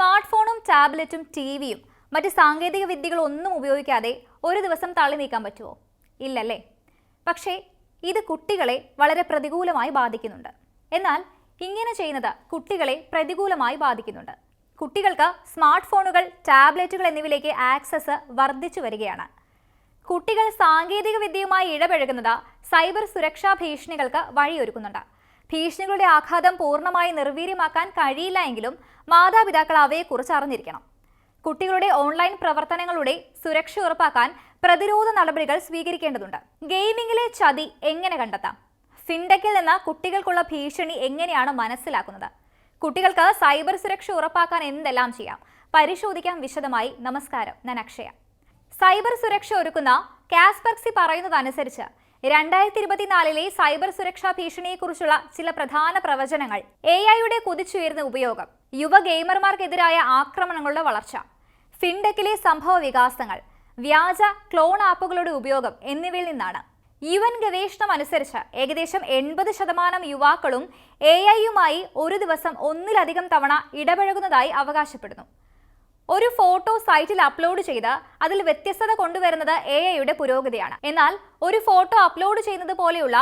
Smart ഫോണും ടാബ്ലറ്റും T വിയും മറ്റ് സാങ്കേതിക വിദ്യകളൊന്നും ഉപയോഗിക്കാതെ ഒരു ദിവസം തള്ളി നീക്കാൻ പറ്റുമോ? ഇല്ലല്ലേ. പക്ഷേ ഇത് കുട്ടികളെ വളരെ പ്രതികൂലമായി ബാധിക്കുന്നുണ്ട്. എന്നാൽ ഇങ്ങനെ ചെയ്യുന്നത് കുട്ടികളെ പ്രതികൂലമായി ബാധിക്കുന്നുണ്ട്. കുട്ടികൾക്ക് സ്മാർട്ട് ഫോണുകൾ ടാബ്ലറ്റുകൾ എന്നിവയിലേക്ക് ആക്സസ് വർദ്ധിച്ചു വരികയാണ്. കുട്ടികൾ സാങ്കേതിക വിദ്യയുമായി ഇടപഴകുന്നത് സൈബർ സുരക്ഷാ ഭീഷണികൾക്ക് വഴിയൊരുക്കുന്നുണ്ട്. ഭീഷണികളുടെ ആഘാതം പൂർണമായി നിർവീര്യമാക്കാൻ കഴിയില്ല എങ്കിലും മാതാപിതാക്കൾ അവയെക്കുറിച്ച് അറിഞ്ഞിരിക്കണം. കുട്ടികളുടെ ഓൺലൈൻ പ്രവർത്തനങ്ങളുടെ സുരക്ഷ ഉറപ്പാക്കാൻ പ്രതിരോധ നടപടികൾ സ്വീകരിക്കേണ്ടതുണ്ട്. ഗെയിമിംഗിലെ ചതി എങ്ങനെ കണ്ടെത്താം? ഫിൻടെക്കിൽ നിന്ന് കുട്ടികൾക്കുള്ള ഭീഷണി എങ്ങനെയാണ് മനസ്സിലാക്കുന്നത്? കുട്ടികൾക്ക് സൈബർ സുരക്ഷ ഉറപ്പാക്കാൻ എന്തെല്ലാം ചെയ്യാം? പരിശോധിക്കാം വിശദമായി. നമസ്കാരം. ഞാൻ അക്ഷയ. സൈബർ സുരക്ഷ ഒരുക്കുന്ന കാസ്പെർക്സി പറയുന്നതനുസരിച്ച് രണ്ടായിരത്തി ഇരുപത്തിനാലിലെ സൈബർ സുരക്ഷാ ഭീഷണിയെക്കുറിച്ചുള്ള ചില പ്രധാന പ്രവചനങ്ങൾ എ ഐയുടെ കുതിച്ചുയർന്ന ഉപയോഗം യുവ ഗെയിമർമാർക്കെതിരായ ആക്രമണങ്ങളുടെ വളർച്ച ഫിൻടെക്കിലെ സംഭവ വികാസങ്ങൾ വ്യാജ ക്ലോൺ ആപ്പുകളുടെ ഉപയോഗം എന്നിവയിൽ നിന്നാണ്. യു എൻ ഗവേഷണം അനുസരിച്ച് ഏകദേശം എൺപത് ശതമാനം യുവാക്കളും എ ഐയുമായി ഒരു ദിവസം ഒന്നിലധികം തവണ ഇടപഴകുന്നതായി അവകാശപ്പെടുന്നു. ഒരു ഫോട്ടോ സൈറ്റിൽ അപ്ലോഡ് ചെയ്ത് അതിൽ വ്യത്യസ്തത കൊണ്ടുവരുന്നത് എ ഐയുടെ പുരോഗതിയാണ്. എന്നാൽ ഒരു ഫോട്ടോ അപ്ലോഡ് ചെയ്യുന്നത് പോലെയുള്ള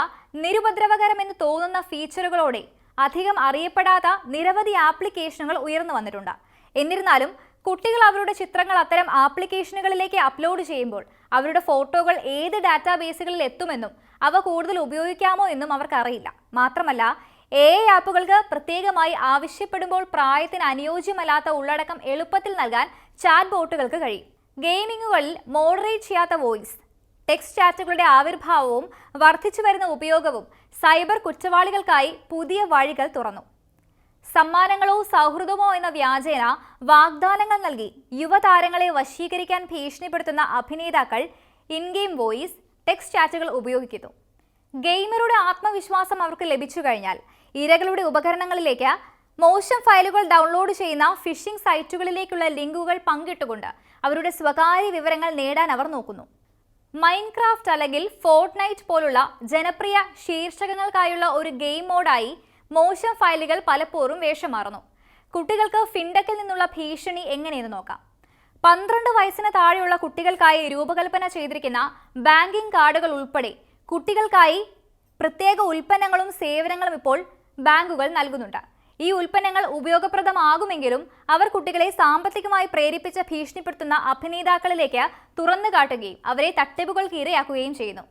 നിരുപദ്രവകരമെന്ന് തോന്നുന്ന ഫീച്ചറുകളോടെ അധികം അറിയപ്പെടാത്ത നിരവധി ആപ്ലിക്കേഷനുകൾ ഉയർന്നു വന്നിട്ടുണ്ട്. എന്നിരുന്നാലും കുട്ടികൾ അവരുടെ ചിത്രങ്ങൾ അത്തരം ആപ്ലിക്കേഷനുകളിലേക്ക് അപ്ലോഡ് ചെയ്യുമ്പോൾ അവരുടെ ഫോട്ടോകൾ ഏത് ഡാറ്റാബേസുകളിൽ എത്തുമെന്നും അവ കൂടുതൽ ഉപയോഗിക്കാമോ എന്നും അവർക്കറിയില്ല മാത്രമല്ല എ ഐ ആപ്പുകൾക്ക് പ്രത്യേകമായി ആവശ്യപ്പെടുമ്പോൾ പ്രായത്തിന് അനുയോജ്യമല്ലാത്ത ഉള്ളടക്കം എളുപ്പത്തിൽ നൽകാൻ ചാറ്റ് ബോട്ടുകൾക്ക് കഴിയും. ഗെയിമിങ്ങുകളിൽ മോഡറേറ്റ് ചെയ്യാത്ത വോയിസ് ടെക്സ്റ്റ് ചാറ്റുകളുടെ ആവിർഭാവവും വർദ്ധിച്ചു വരുന്ന ഉപയോഗവും സൈബർ കുറ്റവാളികൾക്കായി പുതിയ വഴികൾ തുറന്നു. സമ്മാനങ്ങളോ സൗഹൃദമോ എന്ന വ്യാജേന വാഗ്ദാനങ്ങൾ നൽകി യുവതാരങ്ങളെ വശീകരിക്കാൻ ഭീഷണിപ്പെടുത്തുന്ന അഭിനേതാക്കൾ ഇൻ ഗെയിം വോയിസ് ടെക്സ്റ്റ് ചാറ്റുകൾ ഉപയോഗിക്കുന്നു. ഗെയിമറുടെ ആത്മവിശ്വാസം അവർക്ക് ലഭിച്ചു കഴിഞ്ഞാൽ ഇരകളുടെ ഉപകരണങ്ങളിലേക്ക് മോശം ഫയലുകൾ ഡൗൺലോഡ് ചെയ്യുന്ന ഫിഷിംഗ് സൈറ്റുകളിലേക്കുള്ള ലിങ്കുകൾ പങ്കിട്ടുകൊണ്ട് അവരുടെ സ്വകാര്യ വിവരങ്ങൾ നേടാൻ അവർ നോക്കുന്നു. മൈൻക്രാഫ്റ്റ് അല്ലെങ്കിൽ ഫോർട്ട്നൈറ്റ് പോലുള്ള ജനപ്രിയ ശീർഷകങ്ങൾക്കായുള്ള ഒരു ഗെയിം മോഡായി മോശം ഫയലുകൾ പലപ്പോഴും വേഷം മാറുന്നു കുട്ടികൾക്ക് ഫിൻഡക്കിൽ നിന്നുള്ള ഭീഷണി എങ്ങനെയെന്ന് നോക്കാം. പന്ത്രണ്ട് വയസ്സിന് താഴെയുള്ള കുട്ടികൾക്കായി രൂപകൽപ്പന ചെയ്തിരിക്കുന്ന ബാങ്കിംഗ് കാർഡുകൾ ഉൾപ്പെടെ കുട്ടികൾക്കായി പ്രത്യേക ഉൽപ്പന്നങ്ങളും സേവനങ്ങളും ഇപ്പോൾ ബാങ്കുകൾ നൽകുന്നുണ്ട്. ഈ ഉൽപ്പന്നങ്ങൾ ഉപയോഗപ്രദമാകുമെങ്കിലും അവർ കുട്ടികളെ സാമ്പത്തികമായി പ്രേരിപ്പിച്ച് ഭീഷണിപ്പെടുത്തുന്ന അഭിനേതാക്കളിലേക്ക് തുറന്നു കാട്ടുകയും അവരെ തട്ടിപ്പുകൾക്ക് ഇരയാക്കുകയും ചെയ്യുന്നു.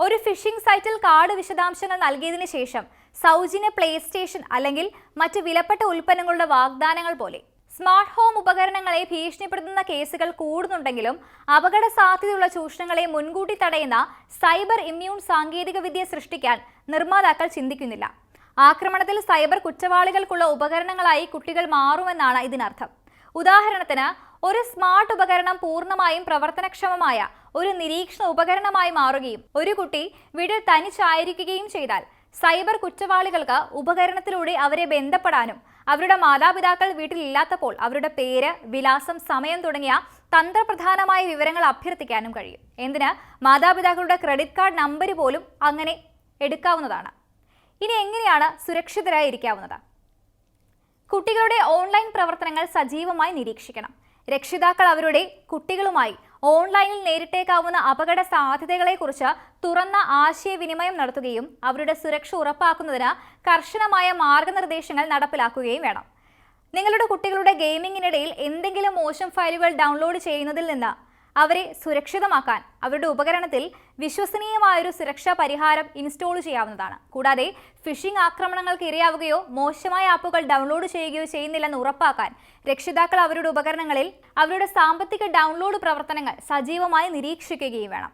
ഒരു ഫിഷിംഗ് സൈറ്റിൽ കാർഡ് വിശദാംശങ്ങൾ നൽകിയതിനു ശേഷം സൗജന്യ പ്ലേ സ്റ്റേഷൻ അല്ലെങ്കിൽ മറ്റ് വിലപ്പെട്ട ഉൽപ്പന്നങ്ങളുടെ വാഗ്ദാനങ്ങൾ പോലെ സ്മാർട്ട് ഹോം ഉപകരണങ്ങളെ ഭീഷണിപ്പെടുത്തുന്ന കേസുകൾ കൂടുന്നുണ്ടെങ്കിലും അപകട സാധ്യതയുള്ള ചൂഷണങ്ങളെ മുൻകൂട്ടി തടയുന്ന സൈബർ ഇമ്മ്യൂൺ സാങ്കേതികവിദ്യ സൃഷ്ടിക്കാൻ നിർമ്മാതാക്കൾ ചിന്തിക്കുന്നില്ല. ആക്രമണത്തിൽ സൈബർ കുറ്റവാളികൾക്കുള്ള ഉപകരണങ്ങളായി കുട്ടികൾ മാറുമെന്നാണ് ഇതിനർത്ഥം. ഉദാഹരണത്തിന് ഒരു സ്മാർട്ട് ഉപകരണം പൂർണമായും പ്രവർത്തനക്ഷമമായ ഒരു നിരീക്ഷണ ഉപകരണമായി മാറുകയും ഒരു കുട്ടി വീട്ടിൽ തനിച്ചായിരിക്കുകയും ചെയ്താൽ സൈബർ കുറ്റവാളികൾക്ക് ഉപകരണത്തിലൂടെ അവരെ ബന്ധപ്പെടാനും അവരുടെ മാതാപിതാക്കൾ വീട്ടിലില്ലാത്തപ്പോൾ അവരുടെ പേര് വിലാസം സമയം തുടങ്ങിയ തന്ത്രപ്രധാനമായ വിവരങ്ങൾ അഭ്യർത്ഥിക്കാനും കഴിയും. എന്തിന്? മാതാപിതാക്കളുടെ ക്രെഡിറ്റ് കാർഡ് നമ്പർ പോലും അങ്ങനെ എടുക്കാവുന്നതാണ്. ഇനി എങ്ങനെയാണ് സുരക്ഷിതരായി ഇരിക്കാവുന്നത് കുട്ടികളുടെ ഓൺലൈൻ പ്രവർത്തനങ്ങൾ സജീവമായി നിരീക്ഷിക്കണം. രക്ഷിതാക്കൾ അവരുടെ കുട്ടികളുമായി ഓൺലൈനിൽ നേരിട്ടേക്കാവുന്ന അപകട സാധ്യതകളെക്കുറിച്ച് തുറന്ന ആശയവിനിമയം നടത്തുകയും അവരുടെ സുരക്ഷ ഉറപ്പാക്കുന്നതിന് കർശനമായ മാർഗനിർദ്ദേശങ്ങൾ നടപ്പിലാക്കുകയും വേണം. നിങ്ങളുടെ കുട്ടികളുടെ ഗെയിമിങ്ങിനിടയിൽ എന്തെങ്കിലും മോശം ഫയലുകൾ ഡൗൺലോഡ് ചെയ്യുന്നതിൽ നിന്ന് അവരെ സുരക്ഷിതമാക്കാൻ അവരുടെ ഉപകരണത്തിൽ വിശ്വസനീയമായൊരു സുരക്ഷാ പരിഹാരം ഇൻസ്റ്റോൾ ചെയ്യാവുന്നതാണ്. കൂടാതെ ഫിഷിംഗ് ആക്രമണങ്ങൾക്ക് ഇരയാവുകയോ മോശമായ ആപ്പുകൾ ഡൗൺലോഡ് ചെയ്യുകയോ ചെയ്യുന്നില്ലെന്ന് ഉറപ്പാക്കാൻ രക്ഷിതാക്കൾ അവരുടെ ഉപകരണങ്ങളിൽ അവരുടെ സാമ്പത്തിക ഡൗൺലോഡ് പ്രവർത്തനങ്ങൾ സജീവമായി നിരീക്ഷിക്കുകയും വേണം.